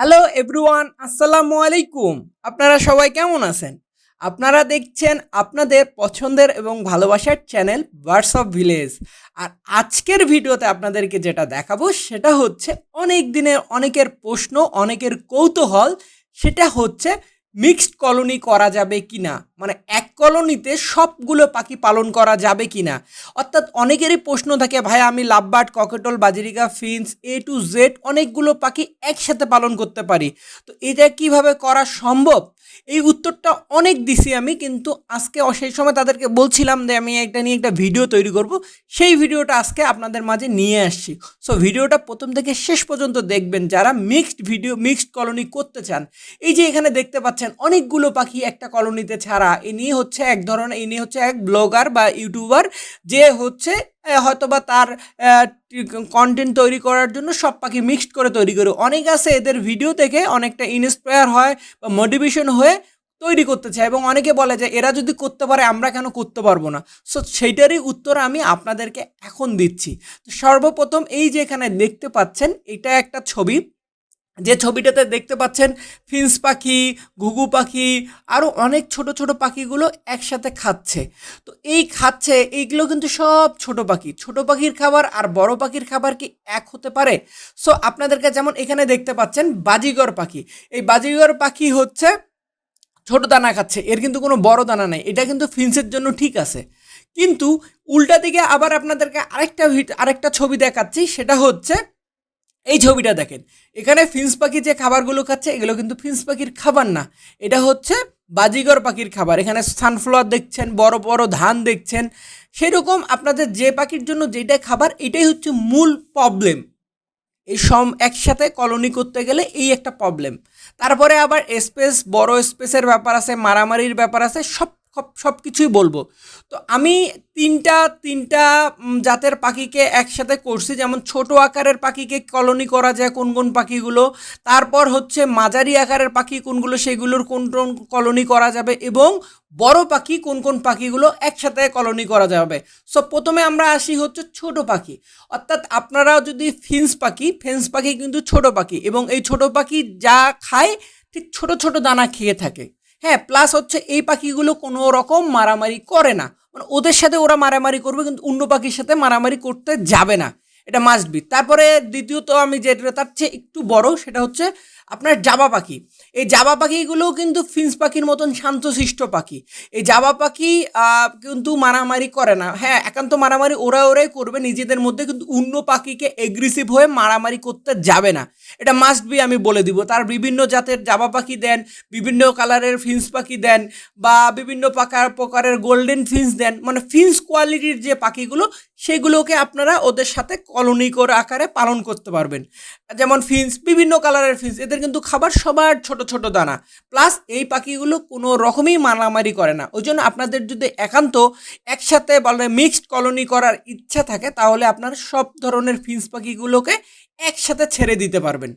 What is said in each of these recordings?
Hello everyone আসসালামু আলাইকুম আপনারা সবাই কেমন আছেন আপনারা দেখছেন আপনাদের পছন্দের এবং ভালোবাসার চ্যানেল বার্ডস অফ ভিলেজ আর আজকের ভিডিওতে আপনাদেরকে যেটা দেখাবো সেটা হচ্ছে অনেক দিনের অনেকের প্রশ্ন অনেকের কৌতূহল সেটা হচ্ছে মিক্সড কলোনি করা যাবে কি না মানে এক কলোনিতে সবগুলো পাখি পালন করা যাবে কি না অর্থাৎ অনেকেরই প্রশ্ন থাকে ভাই আমি lovebird, cockatiel, budgerigar finches A to Z অনেকগুলো পাখি একসাথে পালন করতে পারি। তো এটা কীভাবে করা সম্ভব? এই উত্তরটা অনেক দিছি আমি, কিন্তু আজকে সেই সময় তাদেরকে বলছিলাম যে আমি একটা নিয়ে একটা ভিডিও তৈরি করব। সেই ভিডিওটা আজকে আপনাদের মাঝে নিয়ে আসছি। সো, ভিডিওটা প্রথম থেকে শেষ পর্যন্ত দেখবেন যারা মিক্সড ভিডিও, মিক্সড কলোনি করতে চান। এই যে এখানে দেখতে পাচ্ছেন, অনেকগুলো পাখি একটা কলোনিতে ছাড়া। এ নিয়ে হচ্ছে এক ধরনের, এ নিয়ে হচ্ছে এক ব্লগার বা ইউটিউবার যে হচ্ছে হয়তোবা তার কন্টেন্ট তৈরি করার জন্য সব পাখি মিক্সড করে তৈরি করে। অনেক আছে এদের ভিডিও থেকে অনেকটা ইন্সপায়ার হয় বা মোটিভেশন হয়ে তৈরি করতে চায় এবং অনেকে বলে যে, এরা যদি করতে পারে, আমরা কেন করতে পারব না? সো সেইটারই উত্তর আমি আপনাদেরকে এখন দিচ্ছি। সর্বপ্রথম এই যে এখানে দেখতে পাচ্ছেন, এটা একটা ছবি। যে ছবিটাতে দেখতে পাচ্ছেন ফিন্স পাখি, ঘুঘু পাখি আরও অনেক ছোট ছোট পাখিগুলো একসাথে খাচ্ছে। তো এই খাচ্ছে, এইগুলো কিন্তু সব ছোট পাখি। ছোট পাখির খাবার আর বড় পাখির খাবার কি এক হতে পারে? সো আপনাদেরকে যেমন এখানে দেখতে পাচ্ছেন বাজিগর পাখি। এই বাজিগর পাখি হচ্ছে ছোট দানা খাচ্ছে, এর কিন্তু কোনো বড় দানা নেই। এটা কিন্তু ফিন্সের জন্য ঠিক আছে। কিন্তু উল্টা দিকে আবার আপনাদেরকে আরেকটা আরেকটা ছবি দেখাচ্ছি, সেটা হচ্ছে এই ছবিটা দেখেন। এখানে ফিন্স পাখি যে খাবারগুলো খাচ্ছে, এগুলো কিন্তু ফিন্স পাখির খাবার না। এটা হচ্ছে বাজিগর পাখির খাবার। এখানে সানফ্লাওয়ার দেখছেন, বড় বড় ধান দেখছেন। সেরকম আপনাদের যে পাখির জন্য যেটা খাবার, এটাই হচ্ছে মূল প্রবলেম এই সম, একসাথে কলোনি করতে গেলে এই একটা প্রবলেম তারপরে আবার স্পেস বড় স্পেসের ব্যাপার আছে, মারামারির ব্যাপার আছে, সব সব কিছুই বলব। তো আমি তিনটা তিনটা জাতের পাখিকে একসাথে করছি। যেমন ছোট আকারের পাখিকে কলোনি করা যায় কোন কোন পাখিগুলো। তারপর হচ্ছে মাঝারি আকারের পাখি কোনগুলো, সেগুলোর কোন কোন কলোনি করা যাবে এবং বড় পাখি কোন কোন পাখিগুলো একসাথে কলোনি করা যাবে। সো প্রথমে আমরা আসি হচ্ছে ছোট পাখি। অর্থাৎ আপনারা যদি ফিন্স পাখি, ফেন্স পাখি কিন্তু ছোট পাখি এবং এই ছোট পাখি যা খায়, ঠিক ছোট ছোট দানা খেয়ে থাকে। হ্যাঁ প্লাস হচ্ছে এই পাখিগুলো কোনো রকম মারামারি করে না। মানে ওদের সাথে ওরা মারামারি করবে, কিন্তু অন্য পাখির সাথে মারামারি করতে যাবে না। এটা মাস্ট বি তারপরে দ্বিতীয়ত আমি যেটা তার চেয়ে একটু বড়, সেটা হচ্ছে আপনার জাবা পাখি। এই জাবা পাখিগুলোও কিন্তু ফিন্স পাখির মতন শান্তশিষ্ট পাখি। এই জাবা পাখি কিন্তু মারামারি করে না। হ্যাঁ একান্ত মারামারি ওরা ওরাই করবে, নিজেদের মধ্যে কিন্তু অন্য পাখিকে এগ্রেসিভ হয়ে মারামারি করতে যাবে না। এটা মাস্ট বি আমি বলে দিব। তার বিভিন্ন জাতের জাবা পাখি দেন, বিভিন্ন কালারের ফিন্স পাখি দেন, বা বিভিন্ন পাকার প্রকারের গোল্ডেন ফিন্স দেন। মানে ফিন্স কোয়ালিটির যে পাখিগুলো, সেগুলোকে আপনারা ওদের সাথে কলোনি করে আকারে পালন করতে পারবেন। যেমন ফিন্স, বিভিন্ন কালারের ফিন্স। এদের কিন্তু খাবার সবার ছোট ছোট দানা। প্লাস এই পাখিগুলো কোনো রকমই মারামারি করে না। ওই জন্য আপনাদের যদি একান্ত একসাথে বলে মিক্সড কলোনি করার ইচ্ছা থাকে, তাহলে আপনারা সব ধরনের ফিন্স পাখিগুলোকে একসাথে ছেড়ে দিতে পারবেন।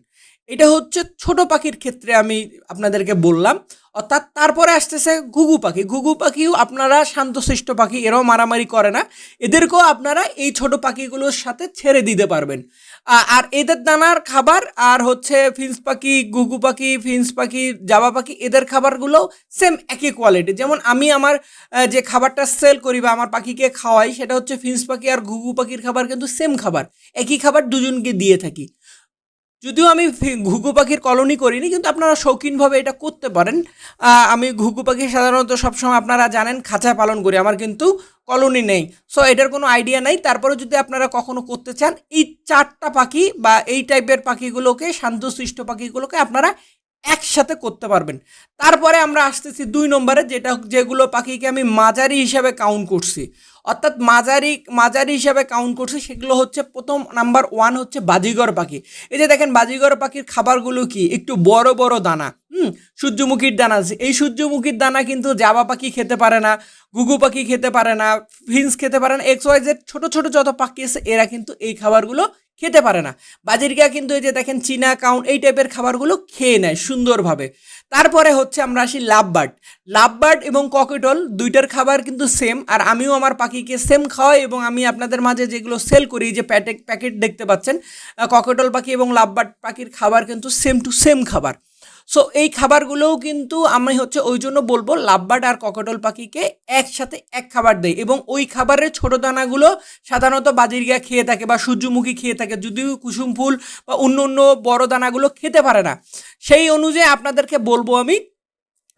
এটা হচ্ছে ছোট পাখির ক্ষেত্রে আমি আপনাদেরকে বললাম। অর্থাৎ তারপরে আসতেছে ঘুঘু পাখি। ঘুঘু পাখিও আপনারা শান্তশিষ্ট পাখি, এরাও মারামারি করে না। এদেরকেও আপনারা এই ছোট পাখিগুলোর সাথে ছেড়ে দিতে পারবেন। আর এদের দানার খাবার আর হচ্ছে ফিন্স পাখি, ঘুঘু পাখি, ফিন্স পাখি, জাবা পাখি, এদের খাবারগুলো সেম একই কোয়ালিটি যেমন আমি আমার যে খাবারটা সেল করি বা আমার পাখিকে খাওয়াই, সেটা হচ্ছে ফিন্স পাখি আর ঘুঘু পাখির খাবার কিন্তু সেম খাবার। একই খাবার দুজনকে দিয়ে থাকি। যদিও আমি ঘুঘু পাখির কলোনি করিনি, কিন্তু আপনারা শৌখিনভাবে এটা করতে পারেন। আমি ঘুঘু পাখি সাধারণত সবসময় আপনারা জানেন, খাঁচা পালন করি, আমার কিন্তু কলোনি নেই। সো এটার কোনো আইডিয়া নাই। তারপরে যদি আপনারা কখনো করতে চান, এই চারটা পাখি বা এই টাইপের পাখিগুলোকে শান্তশিষ্ট পাখিগুলোকে আপনারা একসাথে করতে পারবেন। তারপরে আমরা আসতেছি দুই নম্বরে, যেটা যেগুলো পাখিকে আমি মাঝারি হিসাবে কাউন্ট করছি। অর্থাৎ মাঝারি মাঝারি হিসাবে কাউন্ট করছি, সেগুলো হচ্ছে প্রথম নাম্বার ওয়ান হচ্ছে বাজিগর পাখি। এই যে দেখেন, বাজিগর পাখির খাবারগুলো কি? একটু বড় বড় দানা। হুম, সূর্যমুখীর দানা আছে। এই সূর্যমুখীর দানা কিন্তু জাবা পাখি খেতে পারে না গুগু পাখি খেতে পারে না ফিন্স খেতে পারে না, এক্স ওয়াইজের ছোটো ছোটো যত পাখি আছে, এরা কিন্তু এই খাবারগুলো খেতে পারে না। বাজিরকা কিন্তু এই যে দেখেন চীনা কাউন্ট এই টাইপের খাবারগুলো খেয়ে নেয় সুন্দরভাবে। তারপরে হচ্ছে আমরা আসি লাভবার্ড। লাভবার্ড এবং ককেটল দুইটার খাবার কিন্তু সেম আর আমিও আমার পাখিকে সেম খাওয়াই এবং আমি আপনাদের মাঝে যেগুলো সেল করি যে প্যাটেক প্যাকেট দেখতে পাচ্ছেন ককেটল পাখি এবং লাভবার্ড পাখির খাবার কিন্তু সেম টু সেম খাবার। সো এই খাবারগুলোও কিন্তু আমি হচ্ছে ওই জন্য বলব লাভবার্ড আর ককেটল পাখিকে একসাথে এক খাবার দেয় এবং ওই খাবারের ছোট দানাগুলো সাধারণত বাজির বাজিরগা খেয়ে থাকে বা সূর্যমুখী খেয়ে থাকে, যদিও কুসুম ফুল বা অন্য অন্য বড় দানাগুলো খেতে পারে না। সেই অনুযায়ী আপনাদেরকে বলব আমি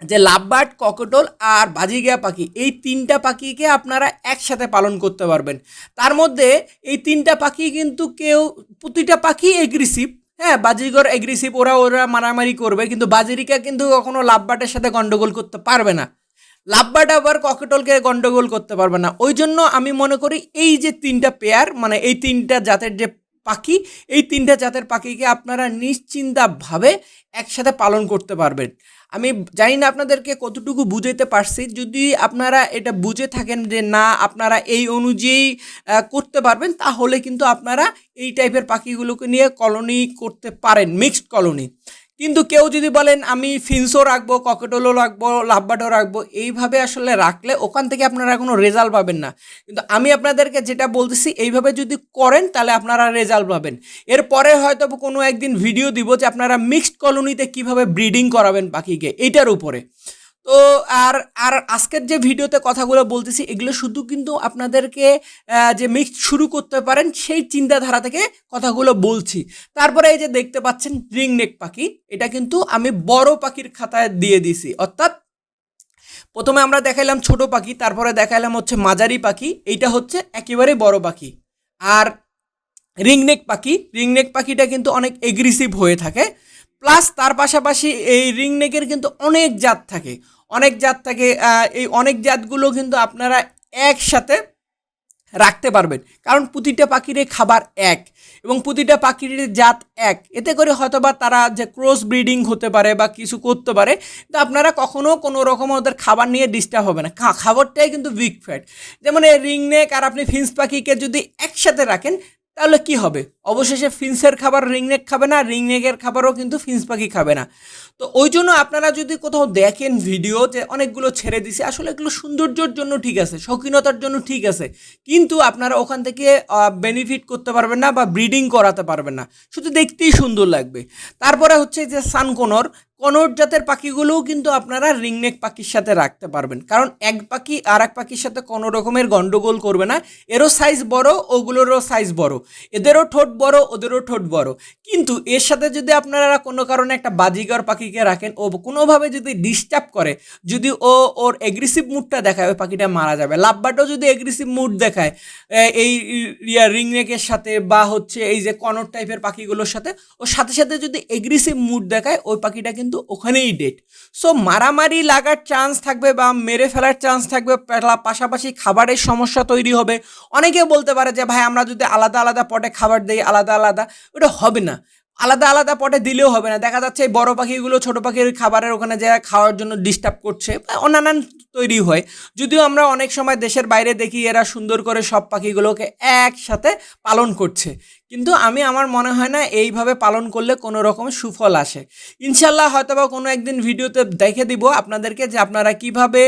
যে লাভবার্ড ককটল আর বাজিগা পাখি এই তিনটা পাখিকে আপনারা একসাথে পালন করতে পারবেন। তার মধ্যে এই তিনটা পাখি কিন্তু কেউ, প্রতিটা পাখি এগ্রেসিভ হ্যাঁ বাজিগর এগ্রেসিভ ওরা ওরা মারামারি করবে, কিন্তু বাজিরিকা কিন্তু কখনো লাভবাটের সাথে গন্ডগোল করতে পারবে না। লাভবাট আবার ককেটলকে গন্ডগোল করতে পারবে না। ওই জন্য আমি মনে করি এই যে তিনটা পেয়ার মানে এই তিনটা জাতের যে পাখি, এই তিনটা জাতের পাখিকে আপনারা নিশ্চিন্তাভাবে একসাথে পালন করতে পারবেন। আমি জানি না আপনাদেরকে কতটুকু বুঝাইতে পারছি, যদি আপনারা এটা বুঝে থাকেন যে না, আপনারা এই অনুযায়ী করতে পারবেন, তাহলে কিন্তু আপনারা এই টাইপের পাখিগুলোকে নিয়ে কলোনি করতে পারেন মিক্সড কলোনি কিন্তু কেউ যদি বলেন, আমি ফিন্সও রাখব, ককেটলও রাখব লাভবাটও রাখব, এইভাবে আসলে রাখলে ওখান থেকে আপনারা কোনো রেজাল্ট পাবেন না। কিন্তু আমি আপনাদেরকে যেটা বলতেছি, এইভাবে যদি করেন, তাহলে আপনারা রেজাল্ট পাবেন। এরপরে হয়তো কোনো একদিন ভিডিও দিব যে আপনারা মিক্সড কলোনিতে কীভাবে ব্রিডিং করাবেন পাখিকে, এইটার উপরে। তো আর আর আজকের যে ভিডিওতে কথাগুলো বলতেছি, এগুলো শুধু কিন্তু আপনাদেরকে যে মিক্সড শুরু করতে পারেন, সেই চিন্তাধারা থেকে কথাগুলো বলছি। তারপরে এই যে দেখতে পাচ্ছেন রিং নেক পাখি, এটা কিন্তু আমি বড় পাখির খাতায় দিয়ে দিছি অর্থাৎ প্রথমে আমরা দেখাইলাম ছোট পাখি, তারপরে দেখাইলাম হচ্ছে মাঝারি পাখি, এইটা হচ্ছে একেবারে বড় পাখি। আর রিংনেক পাখি রিংনেক পাখিটা কিন্তু অনেক এগ্রেসিভ হয়ে থাকে প্লাস তার পাশাপাশি এই রিংনেকের কিন্তু অনেক জাত থাকে। অনেক জাত থাকে এই অনেক জাতগুলো কিন্তু আপনারা একসাথে রাখতে পারবেন। কারণ প্রতিটা পাখির খাবার এক এবং প্রতিটা পাখির জাত এক। এতে করে হয়তোবা তারা যে ক্রস ব্রিডিং হতে পারে বা কিছু করতে পারে তো আপনারা কখনও কোনো রকম ওদের খাবার নিয়ে ডিস্টার্ব হবে না। খাবারটাই কিন্তু উইক ফ্যাট যেমন এই রিংনেক আর আপনি ফিন্স পাখিকে যদি একসাথে রাখেন তাহলে কি হবে? অবশেষে ফিন্সের খাবার রিংনেক খাবে না, রিংনেকের খাবারও কিন্তু ফিন্স পাখি খাবে না। তো ওই জন্য আপনারা যদি কোথাও দেখেন ভিডিও যে অনেকগুলো ছেড়ে দিছে, আসলে এগুলো সৌন্দর্যের জন্য ঠিক আছে, শৌখিনতার জন্য ঠিক আছে। কিন্তু আপনারা ওখান থেকে বেনিফিট করতে পারবেন না বা ব্রিডিং করাতে পারবেন না। শুধু দেখতেই সুন্দর লাগবে। তারপরে হচ্ছে যে সানকোনর কনর জাতের পাখিগুলোও কিন্তু আপনারা রিংনেক পাখির সাথে রাখতে পারবেন। কারণ এক পাখি আর এক পাখির সাথে কোনো রকমের গন্ডগোল করবে না। এরও সাইজ বড়, ওগুলোরও সাইজ বড়। এদেরও ঠোঁট বড়, ওদেরও ঠোঁট বড়। কিন্তু এর সাথে যদি আপনারা কোনো কারণে একটা বাজিগর পাখিকে রাখেন, ও কোনোভাবে যদি ডিস্টার্ব করে, যদি ও ওর এগ্রেসিভ মুডটা দেখায়, ওই পাখিটা মারা যাবে। লাভবাটও যদি এগ্রেসিভ মুড দেখায় এই রিংনেকের সাথে বা হচ্ছে এই যে কনর টাইপের পাখিগুলোর সাথে ওর সাথে সাথে যদি এগ্রেসিভ মুড দেখায়, ওই পাখিটা কিন্তু ওখানেই ডেট সো মারামারি লাগার চান্স থাকবে বা মেরে ফেলার চান্স থাকবে পাশাপাশি খাবারের সমস্যা তৈরি হবে। অনেকে বলতে পারে যে, ভাই, আমরা যদি আলাদা আলাদা পটে খাবার দিই, আলাদা আলাদা, ওটা হবে না। আলাদা আলাদা পটে দিলেও হবে না। দেখা যাচ্ছে এই বড় পাখিগুলো ছোট পাখির খাবারের ওখানে যায় খাওয়ার জন্য ডিস্টার্ব করছে অন্যান্য তৈরি হয়। যদিও আমরা অনেক সময় দেশের বাইরে দেখি, এরা সুন্দর করে সব পাখিগুলোকে একসাথে পালন করছে। কিন্তু আমি আমার মনে হয় না এইভাবে পালন করলে কোনো রকম সুফল আসে। ইনশাল্লাহ হয়তো বা কোনো একদিন ভিডিওতে দেখে দিব আপনাদেরকে যে আপনারা কীভাবে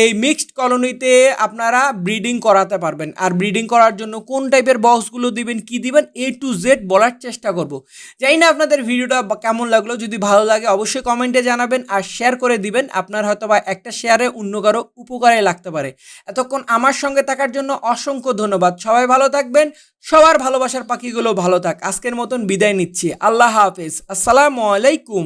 এই মিক্সড কলোনিতে আপনারা ব্রিডিং করাতে পারবেন। আর ব্রিডিং করার জন্য কোন টাইপের বক্সগুলো দিবেন, কি দিবেন এ টু জেড বলার চেষ্টা করব। জানি না আপনাদের ভিডিওটা কেমন লাগল, যদি ভালো লাগে অবশ্যই কমেন্টে জানাবেন আর শেয়ার করে দিবেন। আপনার হয়তো বা একটা শেয়ারে অন্য কারও উপকারে লাগতে পারে। এতক্ষণ আমার সঙ্গে থাকার জন্য অসংখ্য ধন্যবাদ। সবাই ভালো থাকবেন সবার ভালোবাসার পাখিগুলো ভালো থাক। আজকের মতন বিদায় নিচ্ছি। আল্লাহ হাফেজ। আসসালামু আলাইকুম।